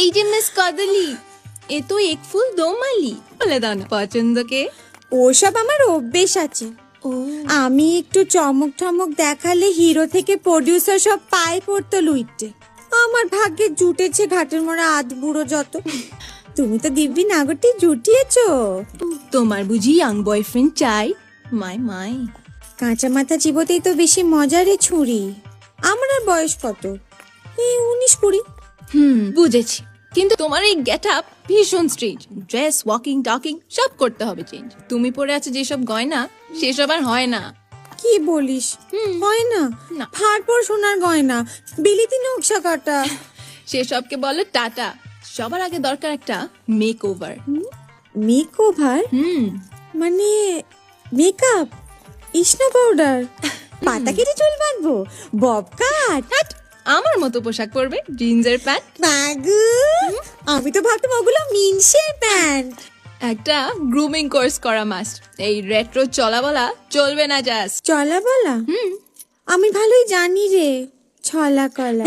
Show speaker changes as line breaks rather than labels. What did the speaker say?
এই যে মিস কদলি এ তো এক ফুল দো মালি। বলে দাও না পছন্দ কে
ওসব আমার অভ্যেস আছে। আমি একটু চমক টমক দেখালে হিরো থেকে প্রডিউসার সব পায়ে পড়তো লুইটে। আমার ভাগ্যে জুটেছে ঘাটের মোড়া আধ বুড়ো যত। তুমি তো দিব্যি নাগরটি জুটিয়েছ।
তোমার বুঝি ইয়াং বয়ফ্রেন্ড চাই? মাই মাই।
কাঁচা মাথা চিবোতেই তো বেশি মজারে ছুরি। আমার আর বয়স কত? এই উনিশ কুড়ি।
হুম বুঝেছি। কিন্তু তোমার এই গেট আপ ভীষণ স্ট্রেঞ্জ ড্রেস ওয়াকিং টকিং সব করতে হবে চেঞ্জ তুমি পরে আছো যেসব গয়না সেসব আর হয় না।
কি বলিস? হয় না?
না।
ফারপর সোনার গয়না বিলিতি নকশা কাটা।
সেসবকে বলে টাটা। সবার আগে দরকার একটা মেক ওভার
মেক ওভার
হুম।
মানে মেকআপ ইসনো পাউডার পাতা কেটে চুল বাঁধবো? বব কাট
আমার মতো পোশাক পরবে জিন্সের প্যান্ট।
বাগু আমি তো ভাবতাম ওগুলো মিনসের প্যান্ট।
একটা গ্রুমিং কোর্স করা মাস্ট এই রেট্রো চলা বলা চলবে না জাস্ট
চলা বলা আমি ভালোই জানি রে ছলা কলা।